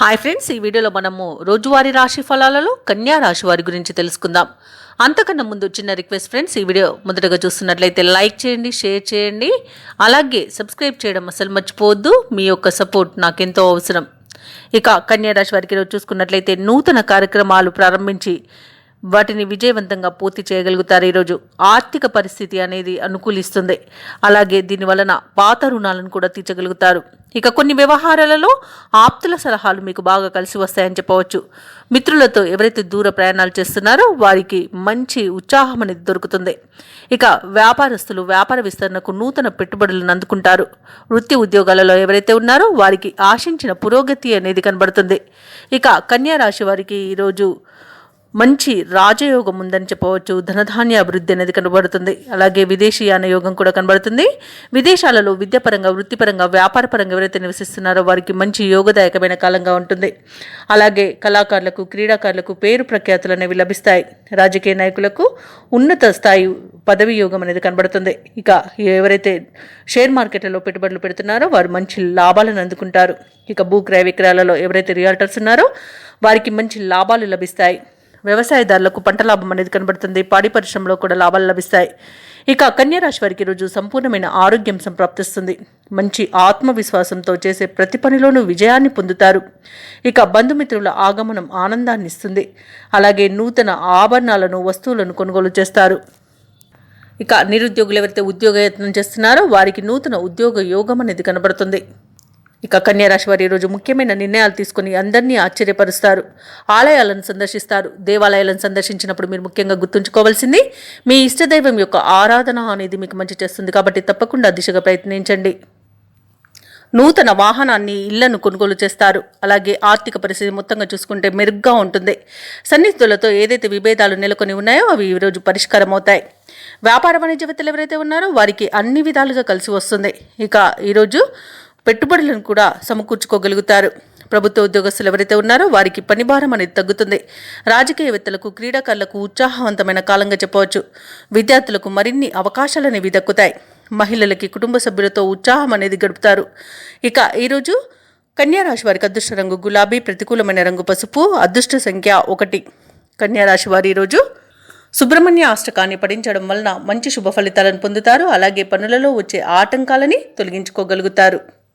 Hi friends ఈ వీడియోలో మనము రోజువారీ రాశి ఫలాలలో కన్యా రాశి వారి గురించి తెలుసుకుందాం. అంతకన్నా ముందు చిన్న రిక్వెస్ట్ ఫ్రెండ్స్ ఈ వీడియో మొదటగా చూస్తున్నట్లయితే లైక్ చేయండి షేర్ చేయండి. అలాగే సబ్స్క్రైబ్ చేయడం అసలు మర్చిపోవద్దు. మీ యొక్క సపోర్ట్ నాకెంతో అవసరం. ఇక కన్యా రాశి వారికి రోజు చూసుకున్నట్లయితే నూతన కార్యక్రమాలు ప్రారంభించి వాటిని విజయవంతంగా పూర్తి చేయగలుగుతారు ఈరోజు. ఆర్థిక పరిస్థితి అనేది అనుకూలిస్తుంది. అలాగే దీని వలన పాత రుణాలను కూడా తీర్చగలుగుతారు. ఇక కొన్ని వ్యవహారాలలో ఆప్తుల సలహాలు మీకు బాగా కలిసి వస్తాయని చెప్పవచ్చు. మిత్రులతో ఎవరైతే దూర ప్రయాణాలు చేస్తున్నారో వారికి మంచి ఉత్సాహం అనేది దొరుకుతుంది. ఇక వ్యాపారస్తులు వ్యాపార విస్తరణకు నూతన పెట్టుబడులను అందుకుంటారు. వృత్తి ఉద్యోగాలలో ఎవరైతే ఉన్నారో వారికి ఆశించిన పురోగతి అనేది కనబడుతుంది. ఇక కన్యా రాశి వారికి ఈరోజు మంచి రాజయోగం ఉందని చెప్పవచ్చు. ధనధాన్య అభివృద్ధి అనేది కనబడుతుంది. అలాగే విదేశీయాన యోగం కూడా కనబడుతుంది. విదేశాలలో విద్యాపరంగా వృత్తిపరంగా వ్యాపారపరంగా ఎవరైతే నివసిస్తున్నారో వారికి మంచి యోగదాయకమైన కాలంగా ఉంటుంది. అలాగే కళాకారులకు క్రీడాకారులకు పేరు ప్రఖ్యాతులు అనేవి లభిస్తాయి. రాజకీయ నాయకులకు ఉన్నత స్థాయి పదవి యోగం అనేది కనబడుతుంది. ఇక ఎవరైతే షేర్ మార్కెట్లలో పెట్టుబడులు పెడుతున్నారో వారు మంచి లాభాలను అందుకుంటారు. ఇక భూ క్రయ విక్రయాలలో ఎవరైతే రియాల్టర్స్ ఉన్నారో వారికి మంచి లాభాలు లభిస్తాయి. వ్యవసాయదారులకు పంట లాభం అనేది కనబడుతుంది. పాడి పరిశ్రమలో కూడా లాభాలు లభిస్తాయి. ఇక కన్యారాశి వారికి రోజు సంపూర్ణమైన ఆరోగ్యం సంప్రాప్తిస్తుంది. మంచి ఆత్మవిశ్వాసంతో చేసే ప్రతి పనిలోనూ విజయాన్ని పొందుతారు. ఇక బంధుమిత్రుల ఆగమనం ఆనందాన్ని ఇస్తుంది. అలాగే నూతన ఆభరణాలను వస్తువులను కొనుగోలు చేస్తారు. ఇక నిరుద్యోగులు ఎవరైతే ఉద్యోగ యత్నం చేస్తున్నారో వారికి నూతన ఉద్యోగ యోగం అనేది కనబడుతుంది. ఇక కన్యారాశి వారు ఈరోజు ముఖ్యమైన నిర్ణయాలు తీసుకుని అందరినీ ఆశ్చర్యపరుస్తారు. ఆలయాలను సందర్శిస్తారు. దేవాలయాలను సందర్శించినప్పుడు మీరు ముఖ్యంగా గుర్తుంచుకోవాల్సింది మీ ఇష్టదైవం యొక్క ఆరాధన అనేది మీకు మంచి చేస్తుంది కాబట్టి తప్పకుండా దిశగా ప్రయత్నించండి. నూతన వాహనాన్ని ఇళ్ళను కొనుగోలు చేస్తారు. అలాగే ఆర్థిక పరిస్థితి మొత్తంగా చూసుకుంటే మెరుగ్గా ఉంటుంది. సన్నిహితులతో ఏదైతే విభేదాలు నెలకొని ఉన్నాయో అవి ఈరోజు పరిష్కారం అవుతాయి. వ్యాపార వాణిజ్యవేత్తలు ఎవరైతే ఉన్నారో వారికి అన్ని విధాలుగా కలిసి వస్తుంది. ఇక ఈరోజు పెట్టుబడులను కూడా సమకూర్చుకోగలుగుతారు. ప్రభుత్వ ఉద్యోగస్తులు ఎవరైతే ఉన్నారో వారికి పనిభారం అనేది తగ్గుతుంది. రాజకీయవేత్తలకు క్రీడాకారులకు ఉత్సాహవంతమైన కాలంగా చెప్పవచ్చు. విద్యార్థులకు మరిన్ని అవకాశాలు అనేవి దక్కుతాయి. మహిళలకి కుటుంబ సభ్యులతో ఉత్సాహం అనేది గడుపుతారు. ఇక ఈరోజు కన్యారాశి వారికి అదృష్ట రంగు గులాబీ ప్రతికూలమైన రంగు పసుపు అదృష్ట సంఖ్య ఒకటి. కన్యారాశి వారి ఈరోజు సుబ్రహ్మణ్య అష్టకాన్ని పఠించడం వలన మంచి శుభ ఫలితాలను పొందుతారు. అలాగే పనులలో వచ్చే ఆటంకాలని తొలగించుకోగలుగుతారు.